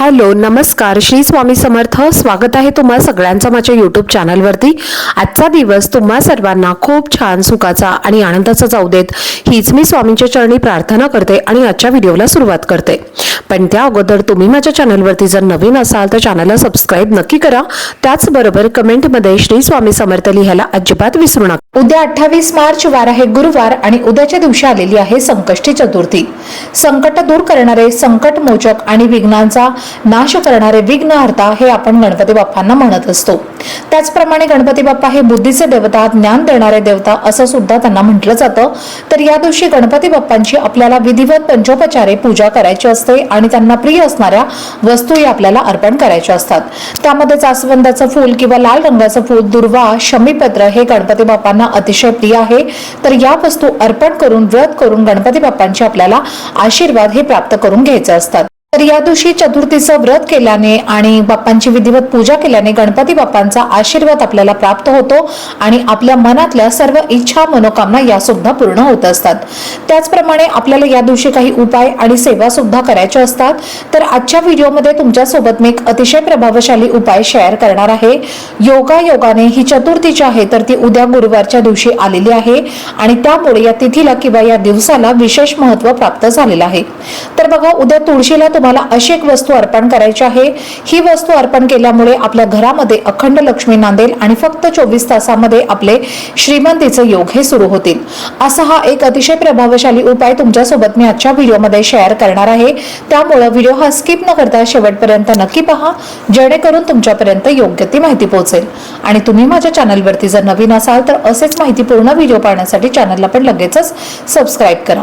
Hello नमस्कार. श्री स्वामी समर्थ. स्वागत आहे तुम्हा सगळ्यांचं माझ्या यूट्यूब चॅनलवरती आजचा दिवस तुम्हा सर्वांना खूप छान सुखाचा आणि आनंदाचा जाऊ देत. हीच मी स्वामींच्या चरणी प्रार्थना करते आणि आजच्या व्हिडिओला सुरुवात करते. पण त्या अगोदर तुम्ही माझ्या चॅनलवरती जर नवीन असाल तर चॅनलला सबस्क्राईब नक्की करा. त्याचबरोबर कमेंटमध्ये श्री स्वामी समर्थ लिहायला अजिबात विसरू नका. उद्या अठ्ठावीस मार्च वार आहे गुरुवार आणि उद्याच्या दिवशी आलेली आहे संकष्टी चतुर्थी. संकट दूर करणारे संकट मोचक आणि विघ्नांचा नाश करणारे विघ्नहर्ता हे आपण गणपती बाप्पांना म्हणत असतो. त्याचप्रमाणे गणपती बाप्पा हे बुद्धीचे देवता ज्ञान देणारे देवता असं सुद्धा त्यांना म्हटलं जातं. तर या दिवशी गणपती बाप्पांची आपल्याला विधिवत पंचोपचारे पूजा करायची असते आणि त्यांना प्रिय असणाऱ्या वस्तूही आपल्याला अर्पण करायच्या असतात. त्यामध्ये जास्वंदाचं फूल किंवा लाल रंगाचं फूल दुर्वा शमीपत्र हे गणपती बाप्पांना अतिशय प्रिय आहे. तर या वस्तू अर्पण करून व्रत करून गणपती बाप्पांचे आपल्याला आशीर्वाद हे प्राप्त करून घ्यायचे असतात. तर या दिवशी चतुर्थीचं व्रत केल्याने आणि बाप्पांची विधिवत पूजा केल्याने गणपती बाप्पांचा आशीर्वाद आपल्याला प्राप्त होतो आणि आपल्या मनातल्या सर्व इच्छा मनोकामना या सुद्धा पूर्ण होत असतात. त्याचप्रमाणे आपल्याला या दिवशी काही उपाय आणि सेवा सुद्धा करायच्या असतात. तर आजच्या व्हिडिओमध्ये तुमच्यासोबत मी एक अतिशय प्रभावशाली उपाय शेअर करणार आहे. योगा योगाने ही चतुर्थी जी आहे तर ती उद्या गुरुवारच्या दिवशी आलेली आहे आणि त्यामुळे या तिथीला किंवा या दिवसाला विशेष महत्त्व प्राप्त झालेलं आहे. तर बघा उद्या तुळशीला तुम्हाला अशी एक वस्तू अर्पण करायची आहे. ही वस्तू अर्पण केल्यामुळे आपल्या घरामध्ये अखंड लक्ष्मी नांदेल आणि फक्त चोवीस तासामध्ये आपले श्रीमंतीचे योग हे सुरू होतील. असा हा एक अतिशय प्रभावशाली उपाय तुमच्यासोबत मी आजच्या व्हिडिओमध्ये शेअर करणार आहे. त्यामुळे व्हिडिओ हा स्किप न करता शेवटपर्यंत नक्की पहा. जेणेकरून तुमच्यापर्यंत योग्य ती माहिती पोहोचेल. आणि तुम्ही माझ्या चॅनलवरती जर नवीन असाल तर असेच माहितीपूर्ण व्हिडिओ पाहण्यासाठी चॅनलला पण लगेचच सबस्क्राईब करा.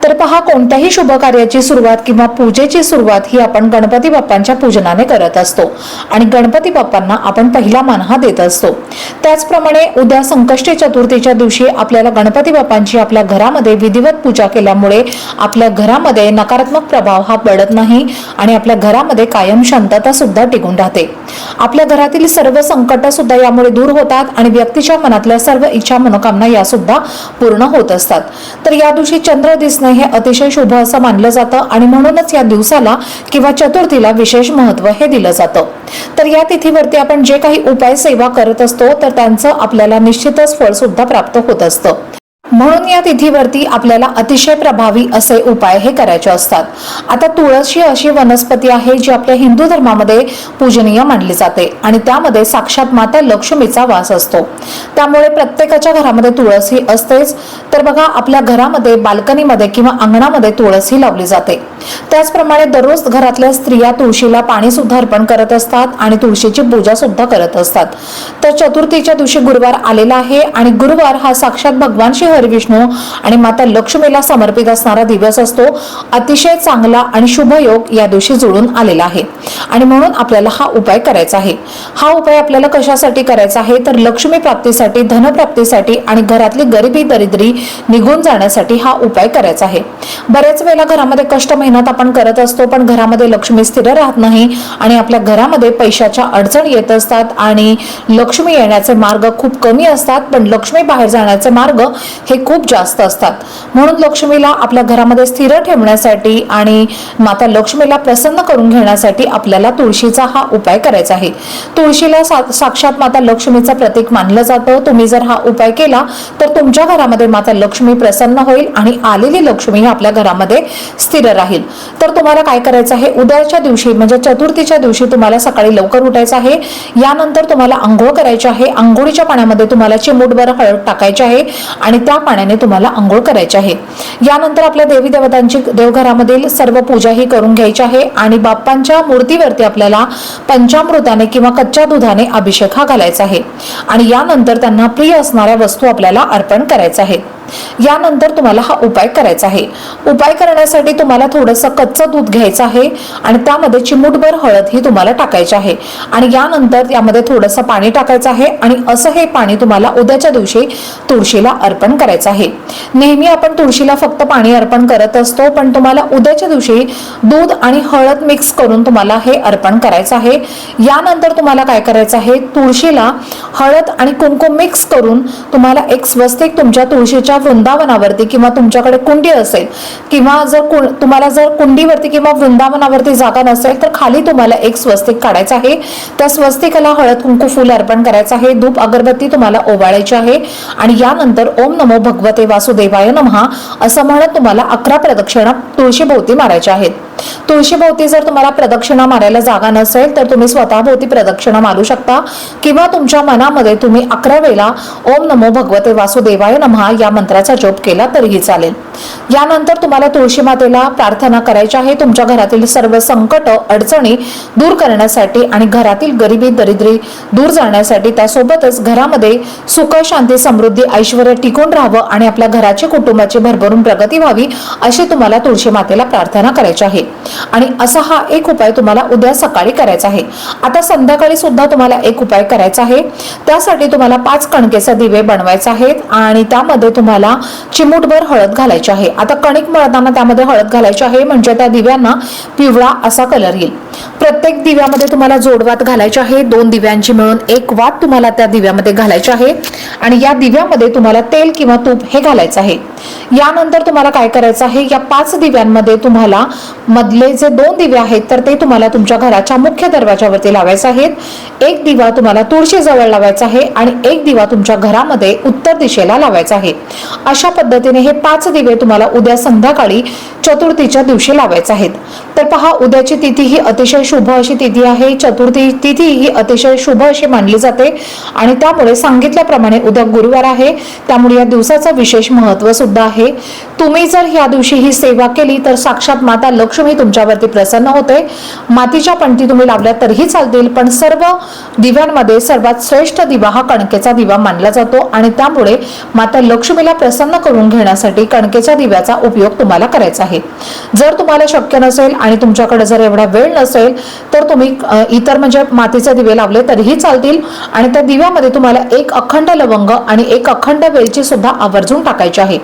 तर पहा कोणत्याही शुभ कार्याची सुरुवात किंवा पूजेची सुरुवात ही आपण गणपती बाप्पांच्या पूजनाने करत असतो. आणि गणपती बाप्पांना आपण पहिला मान हा देत असतो. त्याचप्रमाणे उद्या संकष्टी चतुर्थीच्या दिवशी आपल्याला गणपती बाप्पांची आपल्या घरामध्ये विधिवत पूजा केल्यामुळे आपल्या घरामध्ये नकारात्मक प्रभाव हा पडत नाही आणि आपल्या घरामध्ये कायम शांतता सुद्धा टिकून राहते. आपल्या घरातील सर्व संकट सुद्धा यामुळे दूर होतात आणि व्यक्तीच्या मनातल्या सर्व इच्छा मनोकामना या सुद्धा पूर्ण होत असतात. तर या दिवशी चंद्र दिसणे हे अतिशय शुभ असं मानलं जातं आणि म्हणूनच या दिवसाला किंवा चतुर्थीला विशेष महत्त्व हे दिलं जातं. तर या तिथीवरती आपण जे काही उपाय सेवा करत असतो तर त्यांचं आपल्याला निश्चितच फळ सुद्धा प्राप्त होत असतं. म्हणून या तिथीवरती आपल्याला अतिशय प्रभावी असे उपाय हे करायचे असतात. आता तुळस ही अशी वनस्पती आहे जी आपल्या हिंदू धर्मामध्ये पूजनीय मानली जाते आणि त्यामध्ये साक्षात माता लक्ष्मीचा वास असतो. त्यामुळे प्रत्येकाच्या घरामध्ये तुळस ही असतेच तर बघा आपल्या घरामध्ये बाल्कनीमध्ये किंवा अंगणामध्ये तुळस ही लावली जाते. त्याचप्रमाणे दररोज घरातल्या स्त्रिया तुळशीला पाणी सुद्धा अर्पण करत असतात आणि तुळशीची पूजा सुद्धा करत असतात. तर चतुर्थीच्या दिवशी गुरुवार आलेला आहे आणि गुरुवार हा साक्षात भगवान श्री हरिविष्णू आणि माता लक्ष्मीला समर्पित असणारा दिवस असतो. अतिशय चांगला आणि शुभ योग या दिवशी जुळून आलेला आहे. आणि म्हणून आपल्याला हा उपाय करायचा आहे. हा उपाय आपल्याला कशासाठी करायचा आहे? तर लक्ष्मी प्राप्तीसाठी धनप्राप्तीसाठी आणि घरातली गरिबी दरिद्री निघून जाण्यासाठी हा उपाय करायचा आहे. बऱ्याच वेळेला घरामध्ये कष्ट मेहनत आपण करत असतो पण घरामध्ये लक्ष्मी स्थिर राहत नाही आणि आपल्या घरामध्ये पैशाच्या अडचण येत असतात आणि लक्ष्मी येण्याचे मार्ग खूप कमी असतात पण लक्ष्मी बाहेर जाण्याचे मार्ग हे खूप जास्त असतात. म्हणून लक्ष्मीला आपल्या घरामध्ये स्थिर ठेवण्यासाठी आणि माता लक्ष्मीला प्रसन्न करून घेण्यासाठी आपल्याला तुळशीचा हा उपाय करायचा आहे. तुळशीला सा- साक्षात माता लक्ष्मीचं प्रतीक मानलं जातं. तुम्ही जर हा उपाय केला तर तुमच्या घरामध्ये माता लक्ष्मी प्रसन्न होईल आणि आलेली लक्ष्मी ही आपल्या घरामध्ये स्थिर राहील. तर तुम्हाला काय करायचं आहे? उद्याच्या दिवशी म्हणजे चतुर्थीच्या दिवशी तुम्हाला सकाळी लवकर उठायचं आहे. यानंतर तुम्हाला आंघोळ करायची आहे. आंघोळीच्या पाण्यामध्ये तुम्हाला चिमूटभर हळद टाकायची आहे. आणि त्या पाण्याने तुम्हाला आंघोळ करायची आहे. यानंतर आपल्या देवी देवतांची देवघरामधील सर्व पूजा ही करून घ्यायची आहे आणि बाप्पांच्या मूर्तीवरती आपल्याला पंचामृताने किंवा कच्च्या दुधाने अभिषेक हा घालायचा आहे. आणि यानंतर त्यांना प्रिय असणाऱ्या वस्तू आपल्याला अर्पण करायचं आहे. यानंतर तुम्हाला हा उपाय करायचा आहे. उपाय करण्यासाठी तुम्हाला थोडंसं कच्चं दूध घ्यायचं आहे आणि त्यामध्ये चिमूटभर हळद ही तुम्हाला टाकायची आहे. आणि यानंतर यामध्ये थोडंसं पाणी टाकायचं आहे आणि असं हे पाणी तुम्हाला उद्याच्या दिवशी तुळशीला अर्पण करायचं आहे. नेहमी आपण तुळशीला फक्त पाणी अर्पण करत असतो पण तुम्हाला उद्याच्या दिवशी दूध आणि हळद मिक्स करून तुम्हाला हे अर्पण करायचं आहे. यानंतर तुम्हाला काय करायचं आहे? तुळशीला हळद आणि कुंकुम मिक्स करून तुम्हाला एक स्वस्तिक तुमच्या तुळशीच्या वृंदावनावरती किंवा तुमच्याकडे कुंडी असेल किंवा जर कु- तुम्हाला जर कुंडीवरती किंवा वृंदावनावरती जागा नसेल तर खाली तुम्हाला एक स्वस्तिक काढायचं आहे. त्या स्वस्तिकाला हळद कुंकू फुल अर्पण करायचं आहे. धूप अगरबत्ती तुम्हाला ओवाळायची आहे. आणि यानंतर ओम नमो भगवते वासुदेवाय नमहा असं म्हणत तुम्हाला अकरा प्रदक्षिणा तुळशीभोवती मारायच्या आहेत. तुळशीभोवती जर तुम्हाला प्रदक्षिणा मारायला जागा नसेल तर तुम्ही स्वतःभोवती प्रदक्षिणा मारू शकता. किंवा तुमच्या मनामध्ये तुम्ही अकरा वेळा ओम नमो भगवते वासुदेवाय नमहा या मंत्राचा जप केला तरीही चालेल. यानंतर तुम्हाला तुळशी मातेला प्रार्थना करायची आहे. तुमच्या घरातील सर्व संकट अडचणी दूर करण्यासाठी आणि घरातील गरिबी दरिद्री दूर जाण्यासाठी त्यासोबतच घरामध्ये सुख शांती समृद्धी ऐश्वर टिकून राहावं आणि आपल्या घराचे कुटुंबाची भरभरून प्रगती व्हावी अशी तुम्हाला तुळशी मातेला प्रार्थना करायची आहे. आणि असा हा एक उपाय तुम्हाला उद्या सकाळी करायचा आहे. आता संध्याकाळी सुद्धा तुम्हाला एक उपाय करायचा आहे. त्यासाठी तुम्हाला पाच कणकेचा दिवे बनवायचे आहेत आणि त्यामध्ये तुम्हाला चिमूटभर हळद घालायची आहे. आता कणिक मळताना त्यामध्ये हळद घालायची आहे म्हणजे त्या दिव्यांना पिवळा असा कलर येईल. प्रत्येक दिव्यामध्ये तुम्हाला जोडवात घालायचे आहे. दोन दिव्यांची मिळून एक वात तुम्हाला त्या दिव्यामध्ये घालायची आहे. आणि या दिव्यामध्ये तुम्हाला तेल किंवा तूप हे घालायचं आहे. यानंतर तुम्हाला काय करायचं आहे? या पाच दिव्यांमध्ये तुम्हाला मधले जे दोन दिवे आहेत तर ते तुम्हाला तुमच्या घराच्या मुख्य दरवाजावरती लावायचे आहेत. एक दिवा तुम्हाला तुळशीजवळ लावायचा आहे आणि एक दिवा तुमच्या घरामध्ये उत्तर दिशेला लावायचा आहे. अशा पद्धतीने हे पाच दिवे तुम्हाला उद्या संध्याकाळी चतुर्थीच्या दिवशी लावायचे आहेत. तर पहा उद्याची तिथी ही अतिशय शुभ अशी तिथी आहे. चतुर्थी तिथी ही अतिशय शुभ अशी मानली जाते. आणि त्यामुळे सांगितल्याप्रमाणे उद्या गुरुवार आहे. त्यामुळे या दिवसाचं विशेष महत्त्व सुद्धा आहे. तुम्ही जर या दिवशी ही सेवा केली तर साक्षात माता लक्ष्मी तुमच्यावरती प्रसन्न होते. मातीच्या पणती तुम्ही लावल्या तरीही चालतील पण सर्व दिव्यांमध्ये सर्वात श्रेष्ठ दिवा हा कणकेचा दिवा मानला जातो. आणि त्यामुळे माता लक्ष्मीला प्रसन्न करून घेण्यासाठी कणकेच्या दिव्याचा उपयोग तुम्हाला करायचा आहे. जर तुम्हाला शक्य नसेल आणि तुमच्याकडे जर एवढा वेळ नसेल तर तुम्ही इतर म्हणजे मातीचे दिवे लावले तरीही चालतील आणि त्या दिव्यामध्ये तुम्हाला एक अखंड लवंग आणि एक अखंड वेलची सुद्धा आवर्जून टाकायची आहे.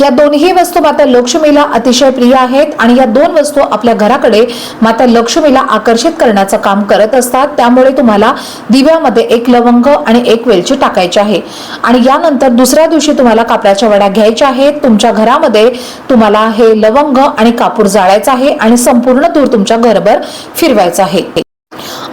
या दोन्ही वस्तू माता लक्ष्मीला अतिशय प्रिय आहेत आणि या दोन वस्तू आपल्या घराकडे माता लक्ष्मीला आकर्षित करण्याचं काम करत असतात. त्यामुळे तुम्हाला दिव्यामध्ये एक लवंग आणि एक वेलची टाकायची आहे. आणि यानंतर दुसऱ्या दिवशी तुम्हाला कापडाच्या वड्या घ्यायच्या आहेत. तुमच्या घरामध्ये तुम्हाला हे लवंग आणि कापूर जाळायचं आहे आणि संपूर्ण दूर तुमच्या घरभर फिरवायचं आहे.